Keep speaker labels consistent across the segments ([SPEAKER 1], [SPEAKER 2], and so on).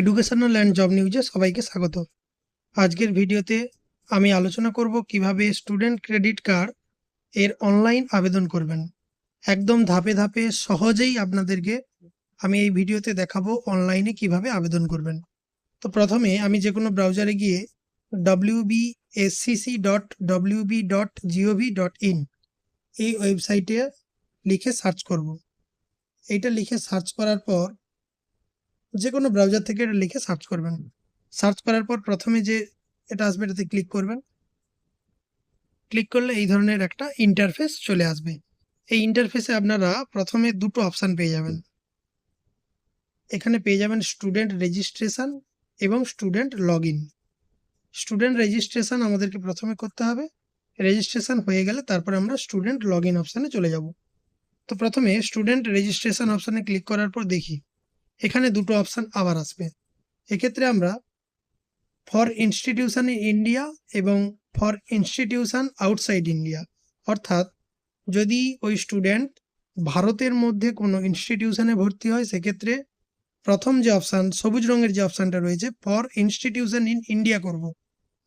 [SPEAKER 1] Educational and job নিউজে সবাইকে স্বাগত। আজকের ভিডিওতে আমি আলোচনা করব কীভাবে স্টুডেন্ট ক্রেডিট কার্ড এর অনলাইন আবেদন করবেন। একদম ধাপে ধাপে সহজেই আপনাদেরকে আমি এই ভিডিওতে দেখাবো অনলাইনে কীভাবে আবেদন করবেন। তো প্রথমে আমি যে কোনো ব্রাউজারে গিয়ে SCC dot WB dot GOV dot in এই ওয়েবসাইটে লিখে সার্চ করব। এইটা লিখে সার্চ করার পর যে কোনো ব্রাউজার থেকে এটা লিখে সার্চ করবেন। সার্চ করার পর প্রথমে যে এটা আসবে এটাতে ক্লিক করবেন। ক্লিক করলে এই ধরনের একটা ইন্টারফেস চলে আসবে। এই ইন্টারফেসে আপনারা প্রথমে দুটো অপশান পেয়ে যাবেন। এখানে পেয়ে যাবেন স্টুডেন্ট রেজিস্ট্রেশন এবং স্টুডেন্ট লগ স্টুডেন্ট রেজিস্ট্রেশন আমাদেরকে প্রথমে করতে হবে। রেজিস্ট্রেশন হয়ে গেলে তারপর আমরা স্টুডেন্ট লগ ইন অপশানে চলে যাব। তো প্রথমে স্টুডেন্ট রেজিস্ট্রেশন অপশানে ক্লিক করার পর দেখি। এখানে দুটো অপশান আবার আসবে। এক্ষেত্রে আমরা ফর ইনস্টিটিউশন ইন ইন্ডিয়া এবং ফর ইনস্টিটিউশন আউটসাইড ইন্ডিয়া অর্থাৎ যদি ওই স্টুডেন্ট ভারতের মধ্যে কোনো ইনস্টিটিউশনে ভর্তি হয়, সেক্ষেত্রে প্রথম যে অপশান সবুজ রঙের যে অপশানটা রয়েছে ফর ইনস্টিটিউশন ইন ইন্ডিয়া করব।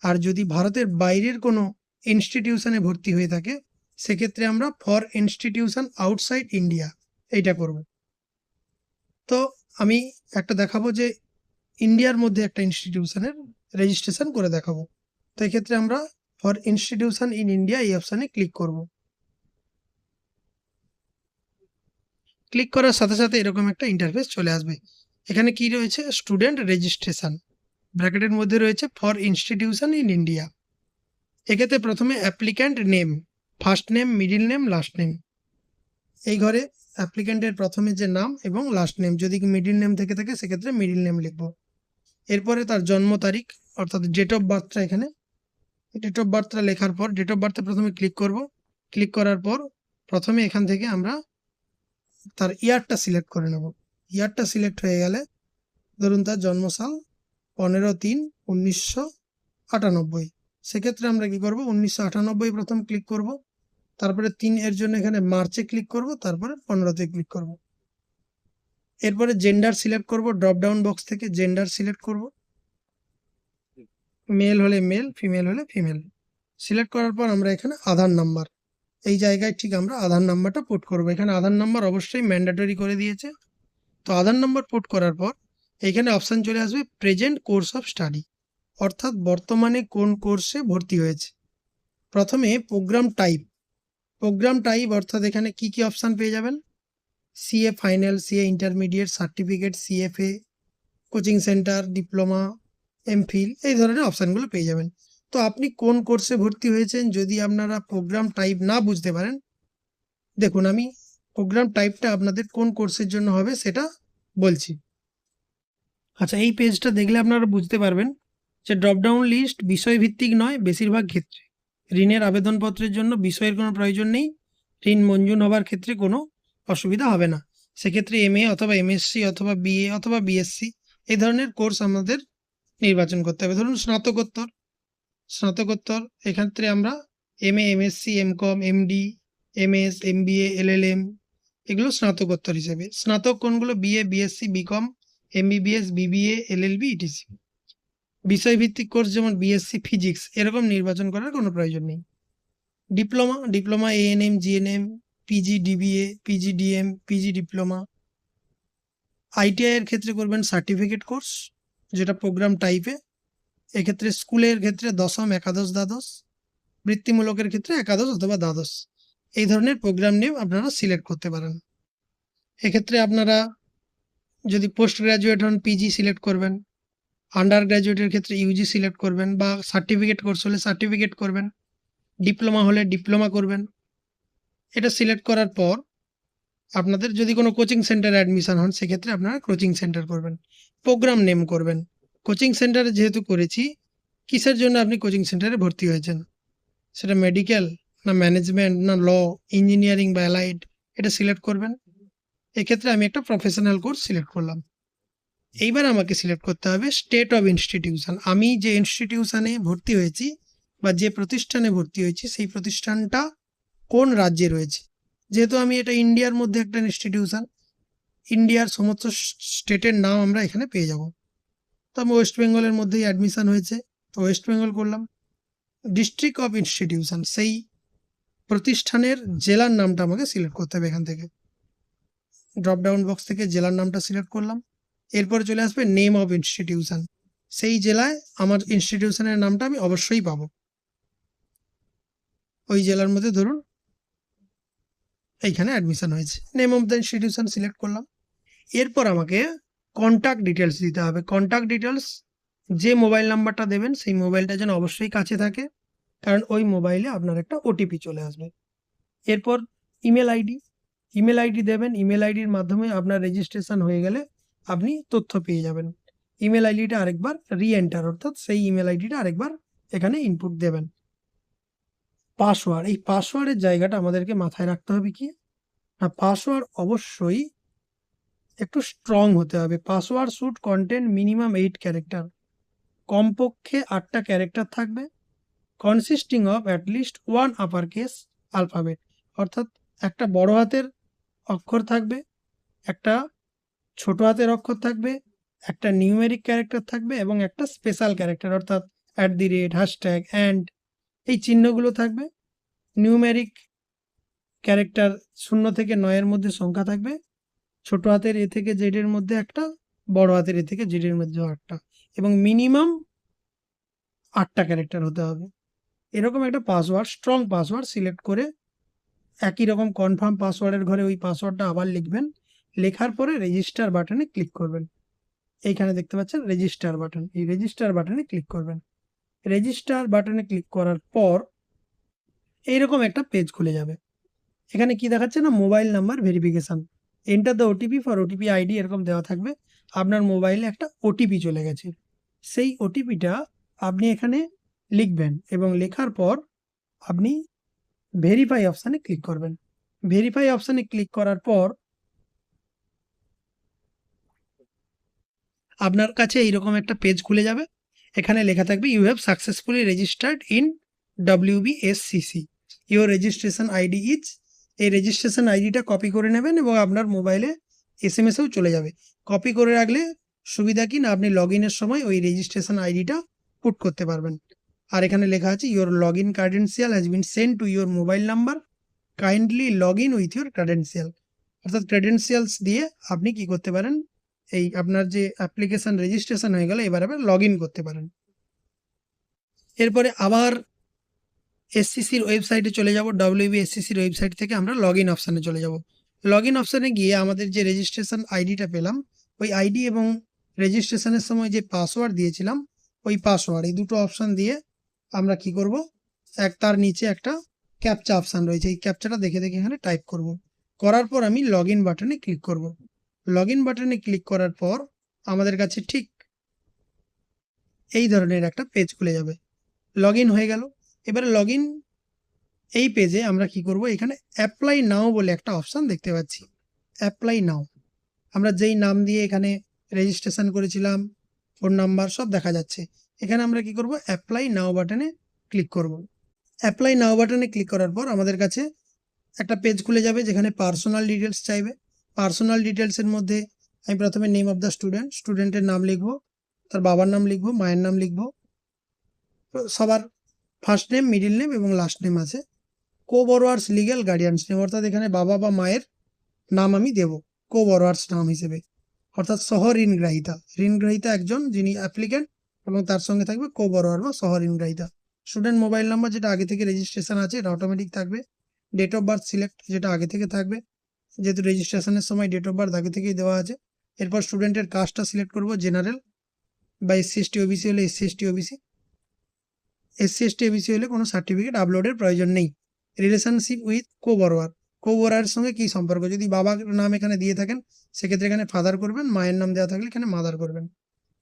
[SPEAKER 1] আর যদি ভারতের বাইরের কোনো ইনস্টিটিউশনে ভর্তি হয়ে থাকে, সেক্ষেত্রে আমরা ফর ইনস্টিটিউশন আউটসাইড ইন্ডিয়া এইটা করব। তো আমি একটা দেখাবো যে ইন্ডিয়ার মধ্যে একটা ইনস্টিটিউশনের রেজিস্ট্রেশন করে দেখাবো। তো এক্ষেত্রে আমরা ফর ইনস্টিটিউশন ইন ইন্ডিয়া এই অপশানে ক্লিক করব। ক্লিক করার সাথে সাথে এরকম একটা ইন্টারফেস চলে আসবে। এখানে কি রয়েছে? স্টুডেন্ট রেজিস্ট্রেশন ব্র্যাকেটের মধ্যে রয়েছে ফর ইনস্টিটিউশন ইন ইন্ডিয়া এক্ষেত্রে প্রথমে applicant name first name middle name last name এই ঘরে অ্যাপ্লিক্যান্টের প্রথমে যে নাম এবং লাস্ট নেম যদি মিডিল নেম থেকে থাকে, সেক্ষেত্রে মিডিল নেম লিখব। এরপরে তার জন্ম তারিখ, অর্থাৎ ডেট অফ বার্থটা এখানে। ডেট অফ বার্থটা লেখার পর ডেট অফ বার্থে প্রথমে ক্লিক করব। ক্লিক করার পর, প্রথমে এখান থেকে আমরা তার ইয়ারটা সিলেক্ট করে নেব। ইয়ারটা সিলেক্ট হয়ে গেলে, ধরুন তার জন্মসাল পনেরো তিন উনিশশো আটানব্বই। সেক্ষেত্রে আমরা কি করব? উনিশশো আটানব্বই প্রথম ক্লিক করব। তারপরে তিন এর জন্য এখানে মার্চে ক্লিক করব, তারপরে পনেরোতে ক্লিক করব। এরপরে জেন্ডার সিলেক্ট করব ড্রপ ডাউন বক্স থেকে জেন্ডার সিলেক্ট করব। মেল হলে মেল ফিমেল হলে ফিমেল সিলেক্ট করার পর আমরা এখানে আধার নাম্বার এই জায়গায় ঠিক আমরা আধার নাম্বারটা পুট করব। এখানে আধার নাম্বার অবশ্যই ম্যান্ডেটরি করে দিয়েছে। তো আধার নাম্বার পুট করার পর এখানে অপশান চলে আসবে প্রেজেন্ট কোর্স অফ স্টাডি অর্থাৎ বর্তমানে কোন কোর্সে ভর্তি হয়েছে। প্রথমে প্রোগ্রাম টাইপ প্রোগ্রাম টাইপ অর্থাৎ এখানে কি কি অপশান পেয়ে যাবেন? CA final CA intermediate certificate CFA coaching centre diploma MPhil এই ধরনের অপশানগুলো পেয়ে যাবেন। তো আপনি কোন কোর্সে ভর্তি হয়েছেন যদি আপনারা প্রোগ্রাম টাইপ না বুঝতে পারেন? দেখুন, আমি প্রোগ্রাম টাইপটা আপনাদের কোন কোর্সের জন্য হবে সেটা বলছি। আচ্ছা এই পেজটা দেখলে আপনারা বুঝতে পারবেন যে ড্রপডাউন লিস্ট বিষয়ভিত্তিক নয়, বেশিরভাগ ক্ষেত্রে। ঋণের আবেদনপত্রের জন্য বিষয়ের কোনো প্রয়োজন নেই। ঋণ মঞ্জুর হবার ক্ষেত্রে কোনো অসুবিধা হবে না। সেক্ষেত্রে এম এ অথবা এমএসসি অথবা বিএ অথবা বিএসসি এই ধরনের কোর্স আমাদের নির্বাচন করতে হবে। ধরুন স্নাতকোত্তর। স্নাতকোত্তর, এক্ষেত্রে আমরা M A MSc M com MD MS MBA LLM এগুলো স্নাতকোত্তর হিসেবে। স্নাতক কোনগুলো? BA BSc BCom MBBS BBA LLB etc বিষয়ভিত্তিক কোর্স যেমন বিএসসি ফিজিক্স এরকম নির্বাচন করার কোনো প্রয়োজন নেই। Diploma diploma ANM GNM PG DBA PG DM PG diploma ITI এর ক্ষেত্রে করবেন সার্টিফিকেট কোর্স যেটা প্রোগ্রাম টাইপে এক্ষেত্রে স্কুলের ক্ষেত্রে দশম, একাদশ, দ্বাদশ। বৃত্তিমূলকের ক্ষেত্রে একাদশ অথবা দ্বাদশ। এই ধরনের প্রোগ্রাম নিয়ে আপনারা সিলেক্ট করতে পারেন। এক্ষেত্রে আপনারা যদি পোস্ট গ্রাজুয়েট হন পিজি সিলেক্ট করবেন। আন্ডার গ্র্যাজুয়েটের ক্ষেত্রে ইউজি সিলেক্ট করবেন বা সার্টিফিকেট কোর্স হলে সার্টিফিকেট করবেন ডিপ্লোমা হলে ডিপ্লোমা করবেন। এটা সিলেক্ট করার পর আপনাদের যদি কোনো কোচিং সেন্টারে অ্যাডমিশন হন, সেক্ষেত্রে আপনারা কোচিং সেন্টার করবেন প্রোগ্রাম নেম করবেন। কোচিং সেন্টারে যেহেতু করেছি, কিসের জন্য আপনি কোচিং সেন্টারে ভর্তি হয়েছেন? সেটা মেডিকেল না ম্যানেজমেন্ট না ল ইঞ্জিনিয়ারিং বা অ্যালাইড এটা সিলেক্ট করবেন। এক্ষেত্রে আমি একটা প্রফেশনাল কোর্স সিলেক্ট করলাম। এইবার আমাকে সিলেক্ট করতে হবে স্টেট অফ ইনস্টিটিউশন আমি যে ইনস্টিটিউশনে ভর্তি হয়েছি বা যে প্রতিষ্ঠানে ভর্তি হয়েছি, সেই প্রতিষ্ঠানটা কোন রাজ্যে রয়েছে? যেহেতু আমি এটা ইন্ডিয়ার মধ্যে একটা ইনস্টিটিউশন ইন্ডিয়ার সমস্ত স্টেটের নাম আমরা এখানে পেয়ে যাব। তো আমি ওয়েস্ট বেঙ্গলের মধ্যেই অ্যাডমিশন হয়েছে, তো ওয়েস্ট বেঙ্গল করলাম। ডিস্ট্রিক্ট অফ ইনস্টিটিউশন সেই প্রতিষ্ঠানের জেলার নামটা আমাকে সিলেক্ট করতে হবে এখান থেকে। ড্রপডাউন বক্স থেকে জেলার নামটা সিলেক্ট করলাম। এরপরে চলে আসবে নেম অফ ইনস্টিটিউশন সেই জেলায় আমার ইনস্টিটিউশনের নামটা আমি অবশ্যই পাবো। ওই জেলার মধ্যে ধরুন, এইখানে অ্যাডমিশন হয়েছে। Name of the institution select করলাম। এরপর আমাকে কন্ট্যাক্ট ডিটেলস দিতে হবে। কন্ট্যাক্ট ডিটেলস যে মোবাইল নাম্বারটা দেবেন, সেই মোবাইলটা যেন অবশ্যই কাছে থাকে, কারণ ওই মোবাইলে আপনার একটা ওটিপি চলে আসবে। এরপর ইমেল আইডি ইমেল আইডি দেবেন। ইমেল আইডির মাধ্যমে আপনার রেজিস্ট্রেশন হয়ে গেলে আপনি তথ্য পেয়ে যাবেন। ইমেল আইডিটা আরেকবার রি এন্টার অর্থাৎ সেই ইমেল আইডিটা আরেকবার এখানে ইনপুট দেবেন। পাসওয়ার্ড এই পাসওয়ার্ডের জায়গাটা আমাদেরকে মাথায় রাখতে হবে কি? না পাসওয়ার্ড অবশ্যই একটু স্ট্রং হতে হবে। Password should contain minimum eight character কমপক্ষে আটটা ক্যারেক্টার থাকবে consisting of at least one upper case alphabet অর্থাৎ একটা বড় হাতের অক্ষর থাকবে, একটা ছোট হাতের অক্ষর থাকবে, একটা নিউমেরিক ক্যারেক্টার থাকবে এবং একটা স্পেশাল ক্যারেক্টার অর্থাৎ at the rate hashtag and এই চিহ্নগুলো থাকবে। নিউমেরিক ক্যারেক্টার শূন্য থেকে নয়ের মধ্যে সংখ্যা থাকবে। ছোট হাতের এ থেকে জেডের মধ্যে একটা, বড় হাতের এ থেকে জেডের মধ্যেও একটা এবং মিনিমাম আটটা ক্যারেক্টার হতে হবে। এরকম একটা পাসওয়ার্ড স্ট্রং পাসওয়ার্ড সিলেক্ট করে একই রকম কনফার্ম পাসওয়ার্ডের ঘরে ওই পাসওয়ার্ডটা আবার লিখবেন। লেখার পরে রেজিস্টার বাটনে ক্লিক করবেন। এইখানে দেখতে পাচ্ছেন রেজিস্টার বাটন এই রেজিস্টার বাটনে ক্লিক করবেন। রেজিস্টার বাটনে ক্লিক করার পর এইরকম একটা পেজ খুলে যাবে। এখানে কি দেখাচ্ছে না? Mobile number verification enter the OTP for OTP ID এরকম দেওয়া থাকবে। আপনার মোবাইলে একটা ওটিপি চলে গেছে। সেই ওটিপিটা আপনি এখানে লিখবেন এবং লেখার পর আপনি ভেরিফাই অপশানে ক্লিক করবেন। ভেরিফাই অপশানে ক্লিক করার পর আপনার কাছে এইরকম একটা পেজ খুলে যাবে। এখানে লেখা থাকবে you have successfully registered in WBSCC your registration ID is এই রেজিস্ট্রেশন আইডিটা কপি করে নেবেন এবং আপনার মোবাইলে এস এম এসেও চলে যাবে। কপি করে রাখলে সুবিধা কি না? আপনি লগ ইনের সময় ওই রেজিস্ট্রেশন আইডিটা পুট করতে পারবেন। আর এখানে লেখা আছে your log in credential has been send to your mobile number kindly log in with your credential অর্থাৎ ক্রেডেন্সিয়ালস দিয়ে আপনি কি করতে পারেন? এই আপনার যে অ্যাপ্লিকেশন রেজিস্ট্রেশন হয়ে গেলে, এবার আবার লগ করতে পারেন। এরপরে আবার এসসিসির ওয়েবসাইটে চলে যাব ডব্লিউবি এসসিসির ওয়েবসাইট থেকে আমরা লগ ইন অপশানে চলে যাব। লগ ইন অপশানে গিয়ে আমাদের যে রেজিস্ট্রেশন আইডিটা পেলাম, ওই আইডি এবং রেজিস্ট্রেশনের সময় যে পাসওয়ার্ড দিয়েছিলাম, ওই পাসওয়ার্ড এই দুটো অপশান দিয়ে আমরা কি করব? এক তার নিচে একটা ক্যাপচা অপশান রয়েছে, এই ক্যাপচাটা দেখে দেখে এখানে টাইপ করব। করার পর আমি লগ ইন বাটনে ক্লিক করব। লগ ইন বাটনে ক্লিক করার পর আমাদের কাছে ঠিক এই ধরনের একটা পেজ খুলে যাবে। লগ ইন হয়ে গেল। এবারে লগ ইন এই পেজে আমরা কি করব? এখানে অ্যাপ্লাই নাও বলে একটা অপশান দেখতে পাচ্ছি। অ্যাপ্লাই নাও আমরা যেই নাম দিয়ে এখানে রেজিস্ট্রেশন করেছিলাম ফোন নাম্বার সব দেখা যাচ্ছে। এখানে আমরা কি করব? অ্যাপ্লাই নাও বাটনে ক্লিক করব। অ্যাপ্লাই নাও বাটনে ক্লিক করার পর আমাদের কাছে একটা পেজ খুলে যাবে যেখানে পার্সোনাল ডিটেলস চাইবে। পার্সোনাল ডিটেলসের মধ্যে আমি প্রথমে নেম অফ দ্য স্টুডেন্ট স্টুডেন্টের নাম লিখব, তার বাবার নাম লিখব, মায়ের নাম লিখব। সবার ফার্স্ট নেম মিডিল নেম এবং লাস্ট নেম আছে। Co borrowers legal guardians name অর্থাৎ এখানে বাবা বা মায়ের নাম আমি দেব কো বরোয়ার্স নাম হিসেবে। অর্থাৎ সহ ঋণগ্রাহিতা ঋণগ্রাহিতা একজন যিনি অ্যাপ্লিক্যান্ট এবং তার সঙ্গে থাকবে কো বরোয়ার বা সহ ঋণগ্রাহিতা স্টুডেন্ট মোবাইল নাম্বার যেটা আগে থেকে রেজিস্ট্রেশন আছে, এটা অটোমেটিক থাকবে। ডেট অফ বার্থ সিলেক্ট যেটা আগে থেকে থাকবে। যেহেতু রেজিস্ট্রেশনের সময় ডেট অফ বার্থ আগে থেকেই দেওয়া আছে, এরপর স্টুডেন্টের কাস্টটা সিলেক্ট করব জেনারেল বা এসসি এসটি ওবিসি হলে SC ST OBC SC ST OBC হলে কোনো সার্টিফিকেট আপলোডের প্রয়োজন নেই। Relationship with co borrower co বরোয়ার সঙ্গে কী সম্পর্ক? যদি বাবার নাম এখানে দিয়ে থাকেন, সেক্ষেত্রে এখানে ফাদার করবেন, মায়ের নাম দেওয়া থাকলে এখানে মাদার করবেন।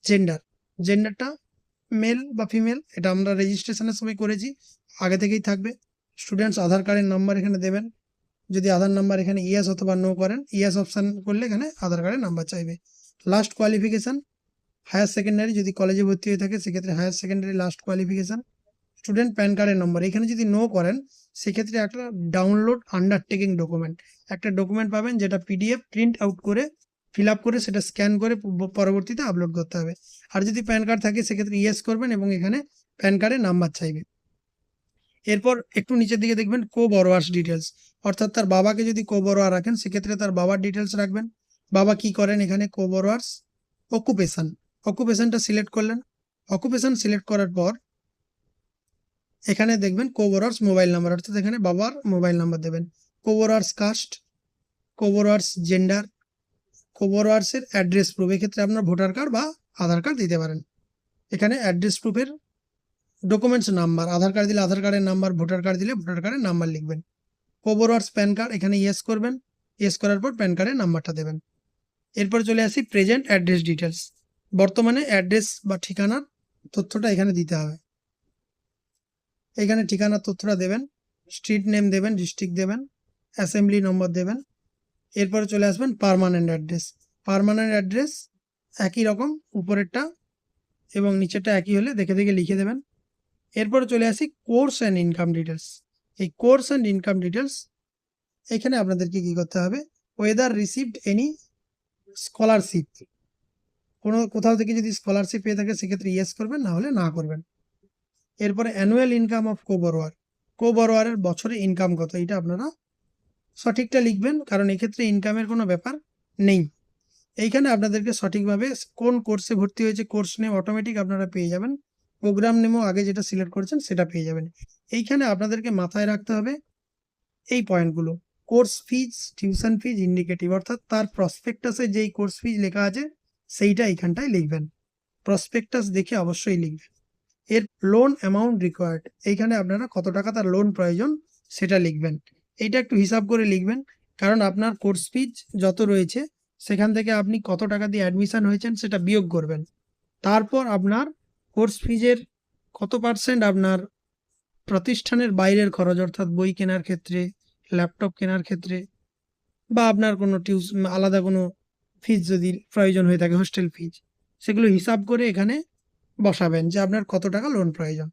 [SPEAKER 1] জেন্ডার জেন্ডারটা মেল বা ফিমেল এটা আমরা রেজিস্ট্রেশনের সময় করেছি, আগে থেকেই থাকবে। স্টুডেন্টস আধার কার্ডের নাম্বার এখানে দেবেন। যদি আধার নাম্বার এখানে ইয়াস অথবা নো করেন ইয়াস অপশান করলে এখানে আধার কার্ডের নাম্বার চাইবে। লাস্ট কোয়ালিফিকেশান হায়ার সেকেন্ডারি যদি কলেজে ভর্তি হয়ে থাকে, সেক্ষেত্রে higher secondary last qualification student PAN কার্ডের নম্বর এখানে যদি নো করেন, সেক্ষেত্রে একটা ডাউনলোড আন্ডারটেকিং ডকুমেন্ট একটা ডকুমেন্ট পাবেন যেটা পিডিএফ প্রিন্ট আউট করে ফিল আপ করে সেটা স্ক্যান করে পরবর্তীতে আপলোড করতে হবে। আর যদি প্যান কার্ড থাকে, সেক্ষেত্রে ইয়েস করবেন এবং এখানে প্যান কার্ডের নাম্বার চাইবে। এরপর একটু নিচের দিকে দেখবেন কো বরোয়ার্স ডিটেলস অর্থাৎ তার বাবাকে যদি কো বরোয়া রাখেন, সেক্ষেত্রে তার বাবার ডিটেলস রাখবেন। বাবা কি করেন এখানে? কো বরোয়ার্স অকুপেশন অকুপেশনটা সিলেক্ট করলেন। অকুপেশন সিলেক্ট করার পর এখানে দেখবেন কোবোরার্স মোবাইল নাম্বার অর্থাৎ এখানে বাবার মোবাইল নাম্বার দেবেন। Co borrowers caste co borrowers gender কোবোরার্সের address proof এক্ষেত্রে আপনার ভোটার কার্ড বা আধার কার্ড দিতে পারেন। এখানে অ্যাড্রেস প্রুফের ডকুমেন্টস নাম্বার আধার কার্ড দিলে আধার কার্ডের নাম্বার ভোটার কার্ড দিলে ভোটার কার্ডের নাম্বার লিখবেন। কোবোরার্স প্যান কার্ড এখানে ইয়েস করবেন। ইয়েস করার পর প্যান কার্ডের নাম্বারটা দেবেন। এরপর চলে আসি প্রেজেন্ট অ্যাড্রেস ডিটেলস বর্তমানে অ্যাড্রেস বা ঠিকানার তথ্যটা এখানে দিতে হবে। এখানে ঠিকানার তথ্যটা দেবেন স্ট্রিট নেম দেবেন ডিস্ট্রিক্ট দেবেন অ্যাসেম্বলি নম্বর দেবেন। এরপরে চলে আসবেন পারমানেন্ট অ্যাড্রেস পার্মানেন্ট অ্যাড্রেস একই রকম, উপরেরটা এবং নিচেরটা একই হলে দেখে দেখে লিখে দেবেন। এরপরে চলে আসি কোর্স অ্যান্ড ইনকাম ডিটেলস এই কোর্স অ্যান্ড ইনকাম ডিটেলস এখানে আপনাদেরকে কী করতে হবে? ওয়েদার রিসিভড এনি স্কলারশিপ কোনো কোথাও থেকে যদি স্কলারশিপ পেয়ে থাকে, সেক্ষেত্রে ইয়েস করবেন, না হলে না করবেন। এরপরে annual income of co borrower co বরোয়ারের বছরে ইনকাম কত? এটা আপনারা সঠিকটা লিখবেন, কারণ এক্ষেত্রে ইনকামের কোনো ব্যাপার নেই। এইখানে আপনাদেরকে সঠিকভাবে কোন কোর্সে ভর্তি হয়েছে কোর্স নেম অটোমেটিক আপনারা পেয়ে যাবেন। প্রোগ্রাম নেমও আগে যেটা সিলেক্ট করেছেন সেটা পেয়ে যাবেন। এইখানে আপনাদেরকে মাথায় রাখতে হবে এই পয়েন্টগুলো course fees tuition fees indicative অর্থাৎ তার প্রসপেক্টাসে যেই কোর্স ফিজ লেখা আছে, সেইটা এইখানটায় লিখবেন। প্রসপেক্টাস দেখে অবশ্যই লিখবেন। এর লোন অ্যামাউন্ট রিকোয়ার্ড এইখানে আপনারা কত টাকা তার লোন প্রয়োজন সেটা লিখবেন। এইটা একটু হিসাব করে লিখবেন, কারণ আপনার কোর্স ফিজ যত রয়েছে, সেখান থেকে আপনি কত টাকা দিয়ে অ্যাডমিশন হয়েছেন সেটা বিয়োগ করবেন। তারপর আপনার কোর্স ফিজের কত পার্সেন্ট? আপনার প্রতিষ্ঠানের বাইরের খরচ, অর্থাৎ বই কেনার ক্ষেত্রে, ল্যাপটপ কেনার ক্ষেত্রে, বা আপনার কোনো টিউস আলাদা কোনো ফিজ যদি প্রয়োজন হয়ে থাকে, হোস্টেল ফিজ, সেগুলো হিসাব করে এখানে বসাবেন যে আপনার কত টাকা লোন প্রয়োজন।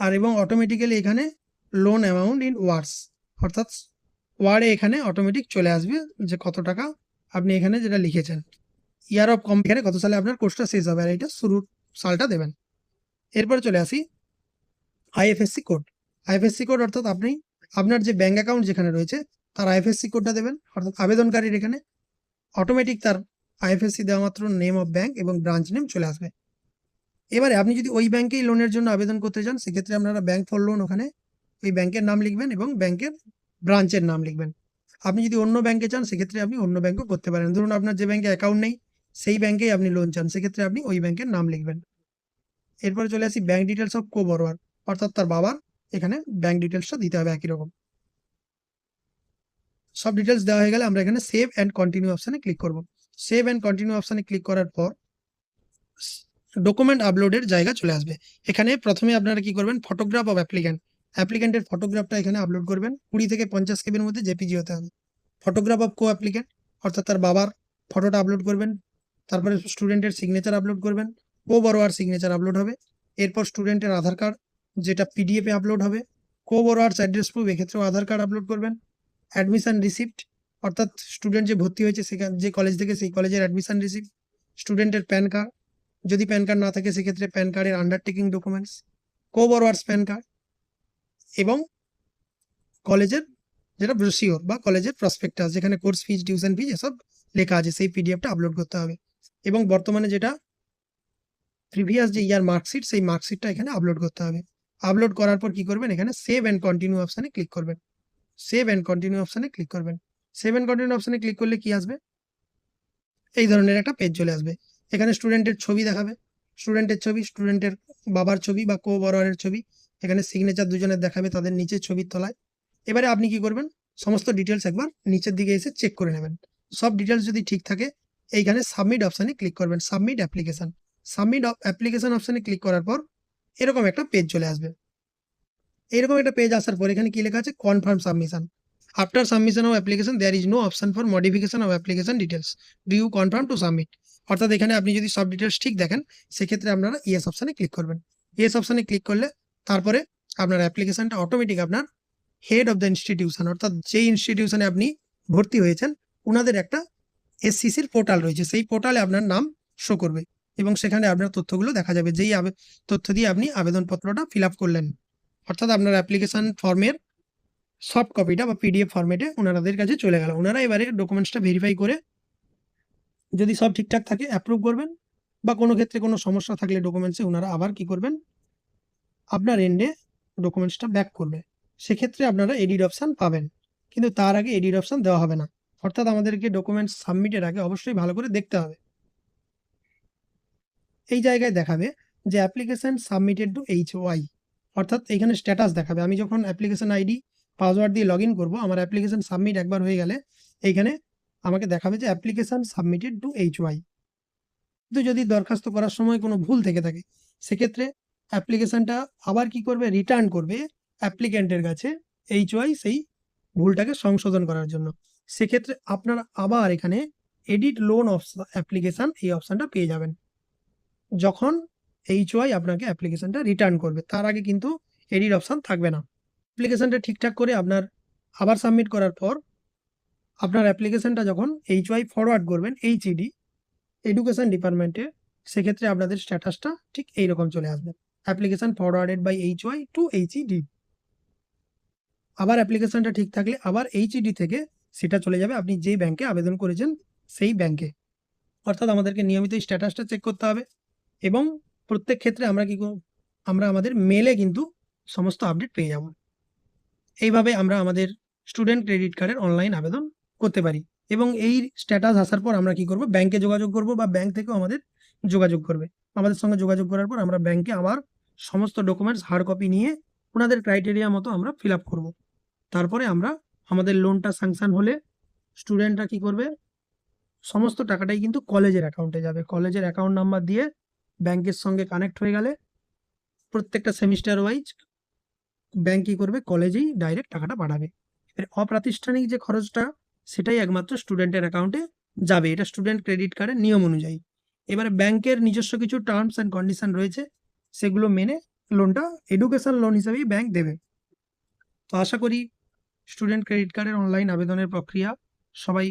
[SPEAKER 1] আর এবং অটোমেটিক্যালি এখানে লোন অ্যামাউন্ট ইন ওয়ার্ডস অর্থাৎ ওয়ার্ডে এখানে অটোমেটিক চলে আসবে যে কত টাকা আপনি এখানে যেটা লিখেছেন। ইয়ার অফ কম এখানে কত সালে আপনার কোর্সটা শেষ হবে, আর এটা শুরুর সালটা দেবেন। এরপর চলে আসি আইএফএসসি কোড আইএফএসসি কোড অর্থাৎ আপনি আপনার যে ব্যাঙ্ক অ্যাকাউন্ট যেখানে রয়েছে, তার আইএফএসসি কোডটা দেবেন। অর্থাৎ আবেদনকারীর এখানে অটোমেটিক তার আইএফএসসি দেওয়া মাত্র নেম অফ ব্যাঙ্ক এবং ব্রাঞ্চ নেম চলে আসবে। এবারে আপনি যদি ওই ব্যাংকেই লোনের জন্য আবেদন করতে চান, সেক্ষেত্রে আপনারা ব্যাংক ফর লোন ওখানে ওই ব্যাংকের নাম লিখবেন এবং ব্যাংকের ব্রাঞ্চের নাম লিখবেন। আপনি যদি অন্য ব্যাংকে চান, সেক্ষেত্রে আপনি অন্য ব্যাংকও করতে পারেন। ধরুন আপনার যে ব্যাংকে অ্যাকাউন্ট নেই, সেই ব্যাংকেই আপনি লোন চান, সেক্ষেত্রে আপনি ওই ব্যাংকের নাম লিখবেন। এরপরে চলে আসি bank details of co borrower অর্থাৎ তার বাবার এখানে ব্যাংক ডিটেলসটা দিতে হবে একই রকম। সব ডিটেলস দেওয়া হয়ে গেলে আমরা এখানে সেভ অ্যান্ড কন্টিনিউ অপশানে ক্লিক করব। সেভ অ্যান্ড কন্টিনিউ অপশানে ক্লিক করার পর ডকুমেন্ট আপলোডের জায়গা চলে আসবে। এখানে প্রথমে আপনারা কি করবেন ফটোগ্রাফ অফ অ্যাপ্লিক্যান্ট অ্যাপ্লিক্যান্টের ফটোগ্রাফটা এখানে আপলোড করবেন। কুড়ি থেকে পঞ্চাশ কেবির মধ্যে জেপিজি হতে হবে। ফটোগ্রাফ অফ কো অ্যাপ্লিক্যান্ট অর্থাৎ তার বাবার ফটোটা আপলোড করবেন। তারপরে স্টুডেন্টের সিগনেচার আপলোড করবেন। কো বড়োয়ার সিগনেচার আপলোড হবে। এরপর স্টুডেন্টের আধার কার্ড যেটা পিডিএফে আপলোড হবে। কো বড়োয়ার্স অ্যাড্রেস প্রুফ এক্ষেত্রেও আধার কার্ড আপলোড করবেন। অ্যাডমিশন রিসিপ্ট অর্থাৎ স্টুডেন্ট যে ভর্তি হয়েছে সেখান যে কলেজ থেকে সেই কলেজের অ্যাডমিশন রিসিপ্ট স্টুডেন্টের প্যান কার্ড যদি প্যান কার্ড না থাকে, সেক্ষেত্রে প্যান কার্ডের undertaking documents co borrowers PAN card এবং কলেজের যেটা ব্রোশিওর বা কলেজের প্রসপেক্টাস যেখানে কোর্স ফিজ টিউশন ফিজ এসব লেখা আছে, সেই পিডিএফটা আপলোড করতে হবে। এবং বর্তমানে যেটা প্রিভিয়াস যে ইয়ার মার্কশিট সেই মার্কশিটটা এখানে আপলোড করতে হবে। আপলোড করার পর কি করবেন? এখানে সেভ অ্যান্ড কন্টিনিউ অপশানে ক্লিক করবেন। সেভ অ্যান্ড কন্টিনিউ অপশানে ক্লিক করবেন। সেভ অ্যান্ড কন্টিনিউ অপশানে ক্লিক করলে কি আসবে? এই ধরনের একটা পেজ চলে আসবে। এখানে স্টুডেন্টের ছবি দেখাবে। স্টুডেন্টের ছবি স্টুডেন্টের বাবার ছবি বা কো বড়োয়ারের ছবি। এখানে সিগনেচার দুজনের দেখাবে তাদের নিচে ছবির তলায়। এবারে আপনি কি করবেন? সমস্ত ডিটেলস একবার নিচের দিকে এসে চেক করে নেবেন। সব ডিটেলস যদি ঠিক থাকে, এইখানে সাবমিট অপশানে ক্লিক করবেন। সাবমিট অ্যাপ্লিকেশন সাবমিট অ্যাপ্লিকেশন অপশানে ক্লিক করার পর এরকম একটা পেজ চলে আসবে। এরকম একটা পেজ আসার পর এখানে কী লেখা আছে? Confirm submission after submission of application there is no option for modification of application details do you confirm to submit অর্থাৎ এখানে আপনি যদি সব ডিটেলস ঠিক দেখেন, সেক্ষেত্রে আপনারা ইয়েস অপশানে ক্লিক করবেন। ইয়েস অপশানে ক্লিক করলে তারপরে আপনার অ্যাপ্লিকেশনটা অটোমেটিক আপনার হেড অফ দ্য ইনস্টিটিউশন অর্থাৎ যেই ইনস্টিটিউশনে আপনি ভর্তি হয়েছেন ওনাদের একটা এসসিসির পোর্টাল রয়েছে। সেই পোর্টালে আপনার নাম শো করবে। এবং সেখানে আপনার তথ্যগুলো দেখা যাবে। যেই তথ্য দিয়ে আপনি আবেদনপত্রটা ফিল করলেন। অর্থাৎ আপনার অ্যাপ্লিকেশন ফর্মের সফট কপিটা বা পিডিএফ ফর্মেটে ওনারাদের কাছে চলে গেল। ওনারা এবারে ডকুমেন্টসটা ভেরিফাই করে যদি সব ঠিকঠাক থাকে অ্যাপ্রুভ করবেন বা কোনো ক্ষেত্রে কোনো সমস্যা থাকলে ডকুমেন্টসে ওনারা আবার কি করবেন? আপনার এন্ডে ডকুমেন্টসটা ব্যাক করবে। সেক্ষেত্রে আপনারা এডিট অপশান পাবেন। কিন্তু তার আগে এডিট অপশান দেওয়া হবে না। অর্থাৎ আমাদেরকে ডকুমেন্টস সাবমিটের আগে অবশ্যই ভালো করে দেখতে হবে। এই জায়গায় দেখাবে যে application submitted to H Y অর্থাৎ এখানে স্ট্যাটাস দেখাবে। আমি যখন অ্যাপ্লিকেশন আইডি পাসওয়ার্ড দিয়ে লগ ইন করব, আমার অ্যাপ্লিকেশন সাবমিট একবার হয়ে গেলে এইখানে আমাকে দেখাবে যে application submitted to H Y কিন্তু যদি দরখাস্ত করার সময় কোনো ভুল থেকে থাকে, সেক্ষেত্রে অ্যাপ্লিকেশনটা আবার কি করবে? রিটার্ন করবে অ্যাপ্লিক্যান্টের কাছে এইচ ওয়াই সেই ভুলটাকে সংশোধন করার জন্য। সেক্ষেত্রে আপনারা আবার এখানে এডিট লোন অ্যাপ্লিকেশান এই অপশানটা পেয়ে যাবেন। যখন এইচ ওয়াই আপনাকে অ্যাপ্লিকেশানটা রিটার্ন করবে, তার আগে কিন্তু এডিট অপশান থাকবে না। অ্যাপ্লিকেশানটা ঠিকঠাক করে আপনার আবার সাবমিট করার পর আপনার অ্যাপ্লিকেশানটা যখন এইচ ওয়াই ফরওয়ার্ড করবেন এইচ এইচইডি এডুকেশন ডিপার্টমেন্টে সেক্ষেত্রে আপনাদের স্ট্যাটাসটা ঠিক এইরকম চলে আসবে। Application forwarded by H Y to H HED আবার অ্যাপ্লিকেশানটা ঠিক থাকলে আবার এইচ এইচইডি থেকে সেটা চলে যাবে, আপনি যে ব্যাংকে আবেদন করেছেন সেই ব্যাংকে অর্থাৎ আমাদেরকে নিয়মিত স্ট্যাটাসটা চেক করতে হবে। এবং প্রত্যেক ক্ষেত্রে আমরা কি করব? আমরা আমাদের মেলে কিন্তু সমস্ত আপডেট পেয়ে যাব। এইভাবে আমরা আমাদের স্টুডেন্ট ক্রেডিট কার্ডের অনলাইন আবেদন করতে পারি এবং এই স্ট্যাটাস আসার পর আমরা কি করব? ব্যাংকে যোগাযোগ করব বা ব্যাংক থেকেও আমাদের যোগাযোগ করবে। আমাদের সঙ্গে যোগাযোগ করার পর আমরা ব্যাংকে আবার সমস্ত ডকুমেন্টস হার্ড কপি নিয়ে ওনাদের ক্রাইটেরিয়া মতো আমরা ফিল আপ করব। তারপরে আমরা আমাদের লোনটা স্যাংশন হলে স্টুডেন্টরা কি করবে? সমস্ত টাকাটাই কিন্তু কলেজের অ্যাকাউন্টে যাবে। কলেজের অ্যাকাউন্ট নাম্বার দিয়ে ব্যাংকের সঙ্গে কানেক্ট হয়ে গেলে প্রত্যেকটা সেমিস্টার ওয়াইজ ব্যাংক কী করবে? কলেজেই ডাইরেক্ট টাকাটা পাঠাবে এর অপ্রাতিষ্ঠানিক যে খরচটা, সেটাই একমাত্র স্টুডেন্টের অ্যাকাউন্টে যাবে। এটা স্টুডেন্ট ক্রেডিট কার্ডের নিয়ম অনুযায়ী। এবারে ব্যাংকের নিজস্ব কিছু টার্মস অ্যান্ড কন্ডিশন রয়েছে, সেগুলো মেনে লোনটা এডুকেশন লোন হিসেবেই ব্যাংক দেবে। তো আশা করি স্টুডেন্ট ক্রেডিট কার্ডের অনলাইন আবেদনের প্রক্রিয়া সবাই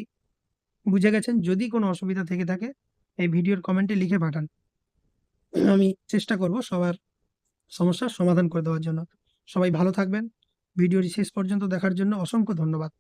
[SPEAKER 1] বুঝে গেছেন। যদি কোনো অসুবিধা থেকে থাকে, এই ভিডিওর কমেন্টে লিখে পাঠান। আমি চেষ্টা করব সবার সমস্যার সমাধান করে দেওয়ার জন্য। সবাই ভালো থাকবেন। ভিডিওটি শেষ পর্যন্ত দেখার জন্য অসংখ্য ধন্যবাদ।